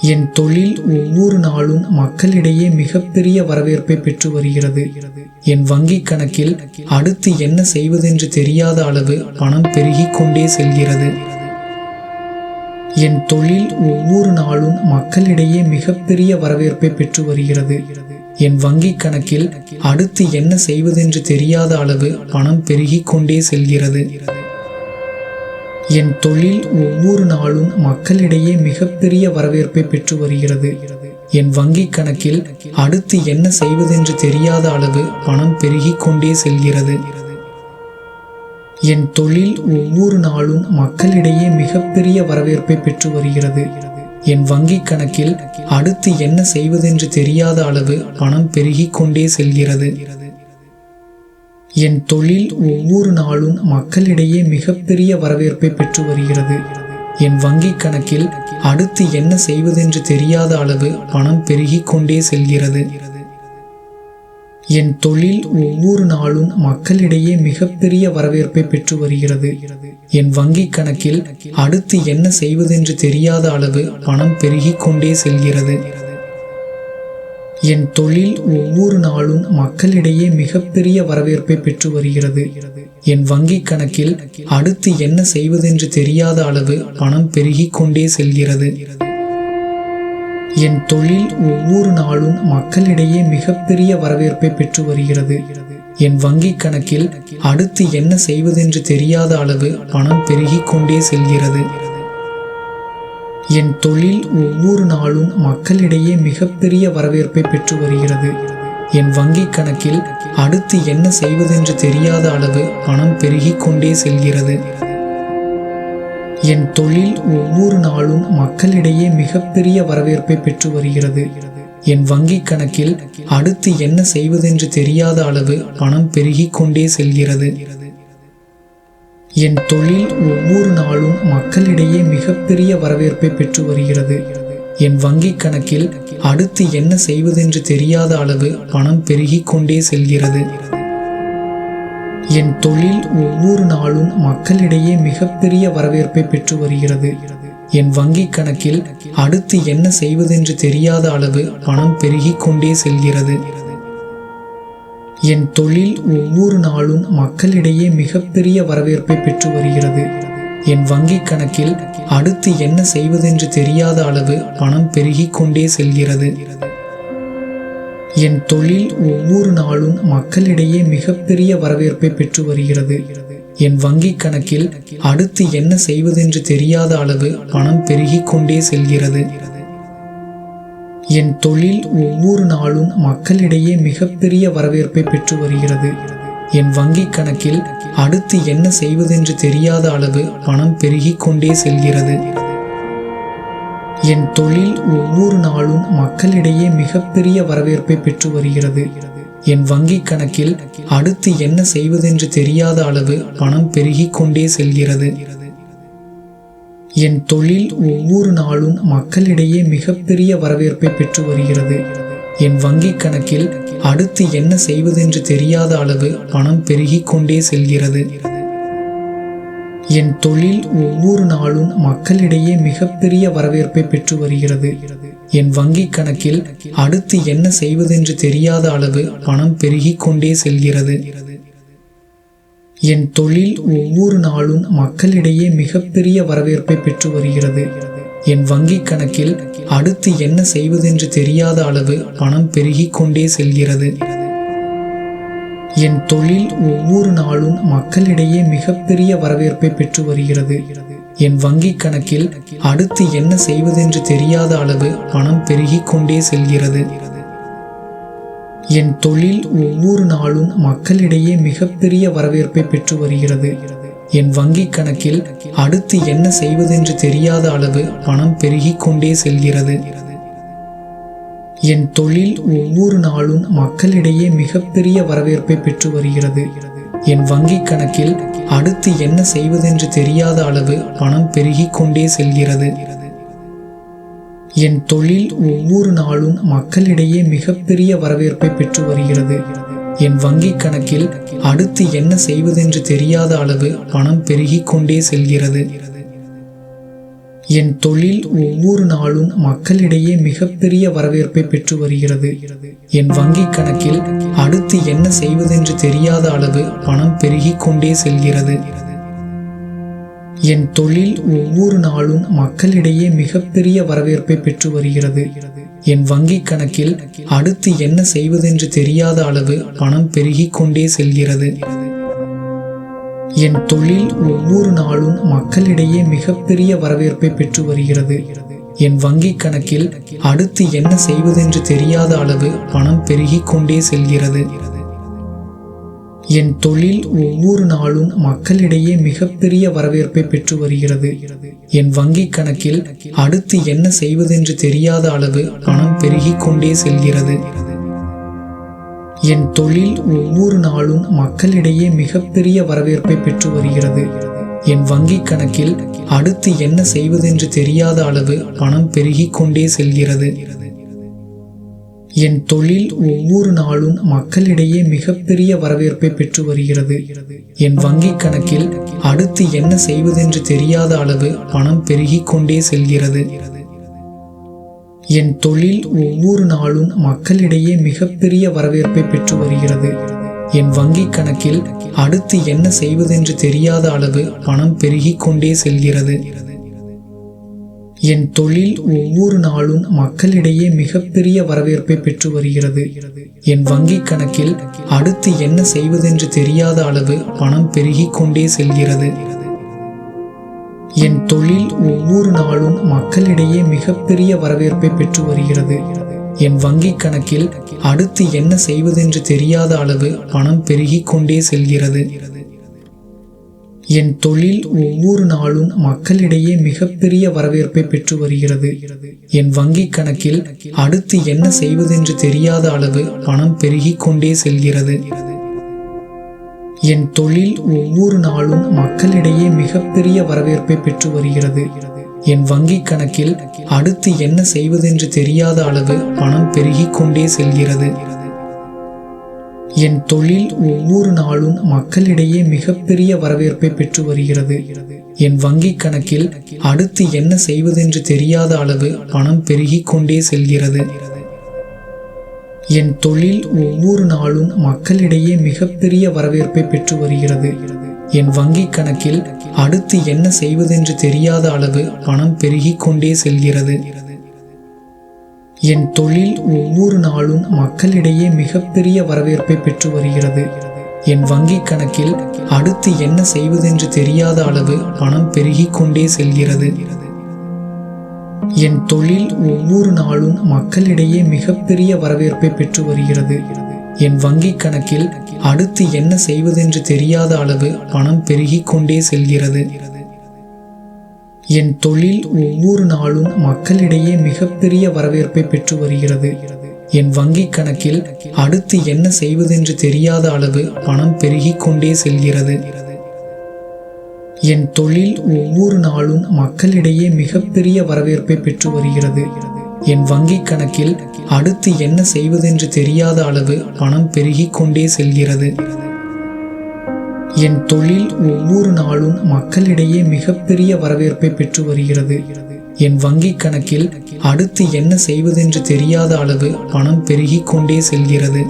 என் தொழில் ஒவ்வொரு நாளும் மக்களிடையே மிகப்பெரிய வரவேற்பை பெற்று வருகிறது. என் வங்கிக் கணக்கில் அடுத்து என்ன செய்வதென்று தெரியாத அளவு பணம் பெருகிக் கொண்டே செல்கிறது. என் தொழில் ஒவ்வொரு நாளும் மக்களிடையே மிகப்பெரிய வரவேற்பை பெற்று வருகிறது. என் வங்கிக் கணக்கில் அடுத்து என்ன செய்வதென்று தெரியாத அளவு பணம் பெருகிக் கொண்டே செல்கிறது. என் தொழில் ஒவ்வொரு நாளும் மக்களிடையே மிகப்பெரிய வரவேற்பை பெற்று வருகிறது. என் வங்கிக் கணக்கில் அடுத்து என்ன செய்வதென்று தெரியாத அளவு பணம் பெருகிக் கொண்டே செல்கிறது. என் தொழில் ஒவ்வொரு நாளும் மக்களிடையே மிகப்பெரிய வரவேற்பை பெற்று வருகிறது. என் வங்கிக் கணக்கில் அடுத்து என்ன செய்வதென்று தெரியாத அளவு பணம் பெருகிக் கொண்டே செல்கிறது. என் தொழில் ஒவ்வொரு நாளும் மக்களிடையே மிகப்பெரிய வரவேற்பை பெற்று வருகிறது. என் வங்கிக் கணக்கில் அடுத்து என்ன செய்வதென்று தெரியாத அளவு பணம் பெருகிக் கொண்டே செல்கிறது. என் தொழில் ஒவ்வொரு நாளும் மக்களிடையே மிகப்பெரிய வரவேற்பை பெற்று வருகிறது. என் வங்கிக் கணக்கில் அடுத்து என்ன செய்வதென்று தெரியாத அளவு பணம் பெருகிக் கொண்டே செல்கிறது. என் தொழில் ஒவ்வொரு நாளும் மக்களிடையே மிகப்பெரிய வரவேற்பை பெற்று வருகிறது. என் வங்கிக் கணக்கில் அடுத்து என்ன செய்வதென்று தெரியாத அளவு பணம் பெருகிக் கொண்டே செல்கிறது. என் தொழில் ஒவ்வொரு நாளும் மக்களிடையே மிகப்பெரிய வரவேற்பை பெற்று வருகிறது. என் வங்கிக் கணக்கில் அடுத்து என்ன செய்வதென்று தெரியாத அளவு பணம் பெருகிக் கொண்டே செல்கிறது. என் தொழில் ஒவ்வொரு நாளும் மக்களிடையே மிகப்பெரிய வரவேற்பை பெற்று வருகிறது. என் வங்கிக் கணக்கில் அடுத்து என்ன செய்வதென்று தெரியாத அளவு பணம் பெருகிக் கொண்டே செல்கிறது. என் தொழில் ஒவ்வொரு நாளும் மக்களிடையே மிகப்பெரிய வரவேற்பை பெற்று வருகிறது. என் வங்கிக் கணக்கில் அடுத்து என்ன செய்வதென்று தெரியாத அளவு பணம் பெருகிக் கொண்டே செல்கிறது. என் தொழில் ஒவ்வொரு நாளும் மக்களிடையே மிகப்பெரிய வரவேற்பை பெற்று வருகிறது. என் வங்கிக் கணக்கில் அடுத்து என்ன செய்வதென்று தெரியாத அளவு பணம் பெருகிக் கொண்டே செல்கிறது. என் தொழில் ஒவ்வொரு நாளும் மக்களிடையே மிகப்பெரிய வரவேற்பை பெற்று வருகிறது. என் வங்கிக் கணக்கில் அடுத்து என்ன செய்வதென்று தெரியாத அளவு பணம் பெருகிக் கொண்டே செல்கிறது. என் தொழில் ஒவ்வொரு நாளும் மக்களிடையே மிகப்பெரிய வரவேற்பை பெற்று வருகிறது. என் வங்கிக் கணக்கில் அடுத்து என்ன செய்வதென்று தெரியாத அளவு பணம் பெருகிக் கொண்டே செல்கிறது. என் தொழில் ஒவ்வொரு நாளும் மக்களிடையே மிகப்பெரிய வரவேற்பை பெற்று வருகிறது. என் வங்கிக் கணக்கில் அடுத்து என்ன செய்வதென்று தெரியாத அளவு பணம் பெருகிக் கொண்டே செல்கிறது. என் தொழில் ஒவ்வொரு நாளும் மக்களிடையே மிகப்பெரிய வரவேற்பை பெற்று வருகிறது. என் வங்கிக் கணக்கில் அடுத்து என்ன செய்வதென்று தெரியாத அளவு பணம் பெருகிக் கொண்டே செல்கிறது. என் தொழில் ஒவ்வொரு நாளும் மக்களிடையே மிகப்பெரிய வரவேற்பை பெற்று வருகிறது. என் வங்கிக் கணக்கில் அடுத்து என்ன செய்வதென்று தெரியாத அளவு பணம் பெருகிக் கொண்டே செல்கிறது. என் தொழில் ஒவ்வொரு நாளும் மக்களிடையே மிகப்பெரிய வரவேற்பை பெற்று வருகிறது. என் வங்கிக் கணக்கில் அடுத்து என்ன செய்வதென்று தெரியாத அளவு பணம் பெருகிக் கொண்டே செல்கிறது. என் தொழில் ஒவ்வொரு நாளும் மக்களிடையே மிகப்பெரிய வரவேற்பை பெற்று வருகிறது. என் வங்கிக் கணக்கில் அடுத்து என்ன செய்வதென்று தெரியாத அளவு பணம் பெருகிக் கொண்டே செல்கிறது. என் தொழில் ஒவ்வொரு நாளும் மக்களிடையே மிகப்பெரிய வரவேற்பை பெற்று வருகிறது. என் வங்கிக் கணக்கில் அடுத்து என்ன செய்வதென்று தெரியாத அளவு பணம் பெருகிக் கொண்டே செல்கிறது. என் தொழில் ஒவ்வொரு நாளும் மக்களிடையே மிகப்பெரிய வரவேற்பை பெற்று வருகிறது. என் வங்கிக் கணக்கில் அடுத்து என்ன செய்வதென்று தெரியாத அளவு பணம் பெருகிக் கொண்டே செல்கிறது. என் தொழில் ஒவ்வொரு நாளும் மக்களிடையே மிகப்பெரிய வரவேற்பை பெற்று வருகிறது. என் வங்கிக் கணக்கில் அடுத்து என்ன செய்வதென்று தெரியாத அளவு பணம் பெருகிக் கொண்டே செல்கிறது. என் தொழில் ஒவ்வொரு நாளும் மக்களிடையே மிகப்பெரிய வரவேற்பை பெற்று வருகிறது. என் வங்கிக் கணக்கில் அடுத்து என்ன செய்வதென்று தெரியாத அளவு பணம் பெருகிக் கொண்டே செல்கிறது. என் தொழில் ஒவ்வொரு நாளும் மக்களிடையே மிகப்பெரிய வரவேற்பை பெற்று வருகிறது. என் வங்கிக் கணக்கில் அடுத்து என்ன செய்வதென்று தெரியாத அளவு பணம் பெருகிக் கொண்டே செல்கிறது. என் தொழில் ஒவ்வொரு நாளும் மக்களிடையே மிகப்பெரிய வரவேற்பை பெற்று வருகிறது. என் வங்கிக் கணக்கில் அடுத்து என்ன செய்வதென்று தெரியாத அளவு பணம் பெருகிக் கொண்டே செல்கிறது. என் தொழில் ஒவ்வொரு நாளும் மக்களிடையே மிகப்பெரிய வரவேற்பை பெற்று வருகிறது. என் வங்கிக் கணக்கில் அடுத்து என்ன செய்வதென்று தெரியாத அளவு பணம் பெருகிக் கொண்டே செல்கிறது. என் தொழில் ஒவ்வொரு நாளும் மக்களிடையே மிகப்பெரிய வரவேற்பை பெற்று வருகிறது. என் வங்கிக் கணக்கில் அடுத்து என்ன செய்வதென்று தெரியாத அளவு பணம் பெருகிக் கொண்டே செல்கிறது. என் தொழில் ஒவ்வொரு நாளும் மக்களிடையே மிகப்பெரிய வரவேற்பை பெற்று வருகிறது. என் வங்கிக் கணக்கில் அடுத்து என்ன செய்வதென்று தெரியாத அளவு பணம் பெருகிக் கொண்டே செல்கிறது. என் தொழில் ஒவ்வொரு நாளும் மக்களிடையே மிகப்பெரிய வரவேற்பை பெற்று வருகிறது. என் வங்கிக் கணக்கில் அடுத்து என்ன செய்வதென்று தெரியாத அளவு பணம் பெருகிக் கொண்டே செல்கிறது. என் தொழில் ஒவ்வொரு நாளும் மக்களிடையே மிகப்பெரிய வரவேற்பை பெற்று வருகிறது. என் வங்கிக் கணக்கில் அடுத்து என்ன செய்வதென்று தெரியாத அளவு பணம் பெருகிக் கொண்டே செல்கிறது. என் தொழில் ஒவ்வொரு நாளும் மக்களிடையே மிகப்பெரிய வரவேற்பை பெற்று வருகிறது. என் வங்கிக் கணக்கில் அடுத்து என்ன செய்வதென்று தெரியாத அளவு பணம் பெருகிக் கொண்டே செல்கிறது. என் தொழில் ஒவ்வொரு நாளும் மக்களிடையே மிகப்பெரிய வரவேற்பை பெற்று வருகிறது. என் வங்கிக் கணக்கில் அடுத்து என்ன செய்வதென்று தெரியாத அளவு பணம் பெருகிக் கொண்டே செல்கிறது. என் தொழில் ஒவ்வொரு நாளும் மக்களிடையே மிகப்பெரிய வரவேற்பை பெற்று வருகிறது. என் வங்கிக் கணக்கில் அடுத்து என்ன செய்வதென்று தெரியாத அளவு பணம் பெருகிக் கொண்டே செல்கிறது. என் தொழில் ஒவ்வொரு நாளும் மக்களிடையே மிகப்பெரிய வரவேற்பை பெற்று வருகிறது. என் வங்கிக் கணக்கில் அடுத்து என்ன செய்வதென்று தெரியாத அளவு பணம் பெருகிக் கொண்டே செல்கிறது. என் தொழில் ஒவ்வொரு நாளும் மக்களிடையே மிகப்பெரிய வரவேற்பை பெற்று வருகிறது. என் வங்கிக் கணக்கில் அடுத்து என்ன செய்வதென்று தெரியாத அளவு பணம் பெருகிக் கொண்டே செல்கிறது. என் தொழில் ஒவ்வொரு நாளும் மக்களிடையே மிகப்பெரிய வரவேற்பை பெற்று வருகிறது. என் வங்கிக் கணக்கில் அடுத்து என்ன செய்வதென்று தெரியாத அளவு பணம் பெருகிக் கொண்டே செல்கிறது. என் தொழில் ஒவ்வொரு நாளும் மக்களிடையே மிகப்பெரிய வரவேற்பை பெற்று வருகிறது. என் வங்கிக் கணக்கில் அடுத்து என்ன செய்வதென்று தெரியாத அளவு பணம் பெருகிக் கொண்டே செல்கிறது. என் தொழில் ஒவ்வொரு நாளும் மக்களிடையே மிகப்பெரிய வரவேற்பை பெற்று வருகிறது. என் வங்கிக் கணக்கில் அடுத்து என்ன செய்வதென்று தெரியாத அளவு பணம் பெருகிக் கொண்டே செல்கிறது. என் தொழில் ஒவ்வொரு நாளும் மக்களிடையே மிகப்பெரிய வரவேற்பை பெற்று வருகிறது. என் வங்கிக் கணக்கில் அடுத்து என்ன செய்வதென்று தெரியாத அளவு பணம் பெருகிக் கொண்டே செல்கிறது. என் தொழில் ஒவ்வொரு நாளும் மக்களிடையே மிகப்பெரிய வரவேற்பை பெற்று வருகிறது. என் வங்கிக் கணக்கில் அடுத்து என்ன செய்வதென்று தெரியாத அளவு பணம் பெருகிக் கொண்டே செல்கிறது. என் தொழில் ஒவ்வொரு நாளும் மக்களிடையே மிகப்பெரிய வரவேற்பை பெற்று வருகிறது. என் வங்கிக் கணக்கில் அடுத்து என்ன செய்வதென்று தெரியாத அளவு பணம் பெருகிக் கொண்டே செல்கிறது. என் தொழில் ஒவ்வொரு நாளும் மக்களிடையே மிகப்பெரிய வரவேற்பை பெற்று வருகிறது. என் வங்கிக் கணக்கில் அடுத்து என்ன செய்வதென்று தெரியாத அளவு பணம் பெருகிக் கொண்டே செல்கிறது.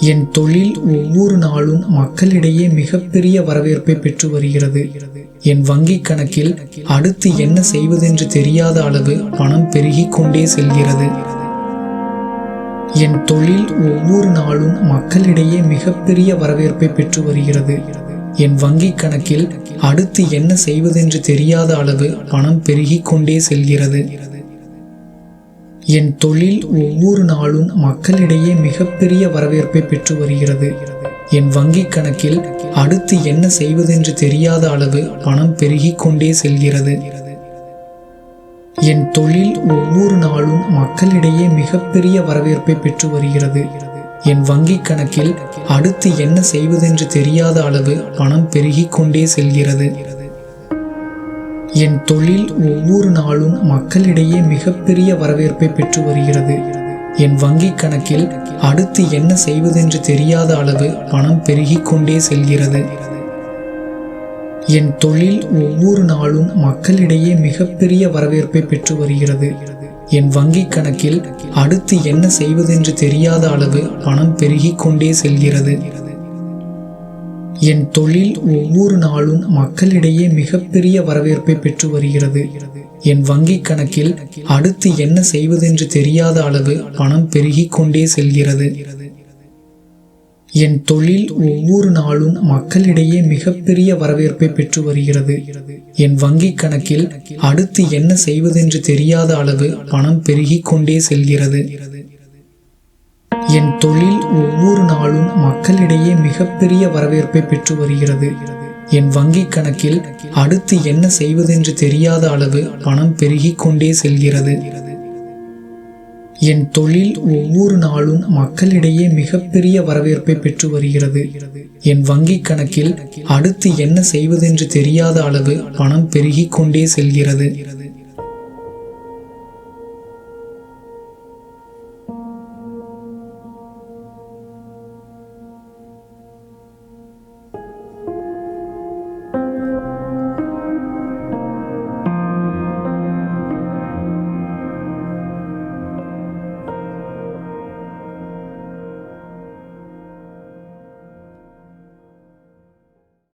என் தொழில் ஒவ்வொரு நாளும் மக்களிடையே மிகப்பெரிய வரவேற்பை பெற்று வருகிறது. என் வங்கிக் கணக்கில் அடுத்து என்ன செய்வதென்று தெரியாத அளவு பணம் பெருகிக் கொண்டே செல்கிறது. என் தொழில் ஒவ்வொரு நாளும் மக்களிடையே மிகப்பெரிய வரவேற்பை பெற்று வருகிறது. என் வங்கிக் கணக்கில் அடுத்து என்ன செய்வதென்று தெரியாத அளவு பணம் பெருகிக் கொண்டே செல்கிறது. என் தொழில் ஒவ்வொரு நாளும் மக்களிடையே மிகப்பெரிய வரவேற்பை பெற்று வருகிறது. என் வங்கிக் கணக்கில் அடுத்து என்ன செய்வதென்று தெரியாத அளவு பணம் பெருகிக் கொண்டே செல்கிறது. என் தொழில் ஒவ்வொரு நாளும் மக்களிடையே மிகப்பெரிய வரவேற்பை பெற்று வருகிறது. என் வங்கிக் கணக்கில் அடுத்து என்ன செய்வதென்று தெரியாத அளவு பணம் பெருகிக் கொண்டே செல்கிறது. என் தொழில் ஒவ்வொரு நாளும் மக்களிடையே மிகப்பெரிய வரவேற்பை பெற்று வருகிறது. என் வங்கிக் கணக்கில் அடுத்து என்ன செய்வதென்று தெரியாத அளவு பணம் பெருகிக் கொண்டே செல்கிறது. என் தொழில் ஒவ்வொரு நாளும் மக்களிடையே மிகப்பெரிய வரவேற்பை பெற்று வருகிறது. என் வங்கிக் கணக்கில் அடுத்து என்ன செய்வதென்று தெரியாத அளவு பணம் பெருகிக் கொண்டே செல்கிறது. என் தொழில் ஒவ்வொரு நாளும் மக்களிடையே மிகப்பெரிய வரவேற்பை பெற்று வருகிறது. என் வங்கிக் கணக்கில் அடுத்து என்ன செய்வதென்று தெரியாத அளவு பணம் பெருகிக் கொண்டே செல்கிறது. என் தொழில் ஒவ்வொரு நாளும் மக்களிடையே மிகப்பெரிய வரவேற்பை பெற்று வருகிறது. என் வங்கிக் கணக்கில் அடுத்து என்ன செய்வதென்று தெரியாத அளவு பணம் பெருகிக் கொண்டே செல்கிறது. என் தொழில் ஒவ்வொரு நாளும் மக்களிடையே மிகப்பெரிய வரவேற்பை பெற்று வருகிறது. என் வங்கிக் கணக்கில் அடுத்து என்ன செய்வதென்று தெரியாத அளவு பணம் பெருகிக் கொண்டே செல்கிறது. என் தொழில் ஒவ்வொரு நாளும் மக்களிடையே மிகப்பெரிய வரவேற்பை பெற்று வருகிறது. என் வங்கிக் கணக்கில் அடுத்து என்ன செய்வதென்று தெரியாத அளவு பணம் பெருகிக் கொண்டே செல்கிறது.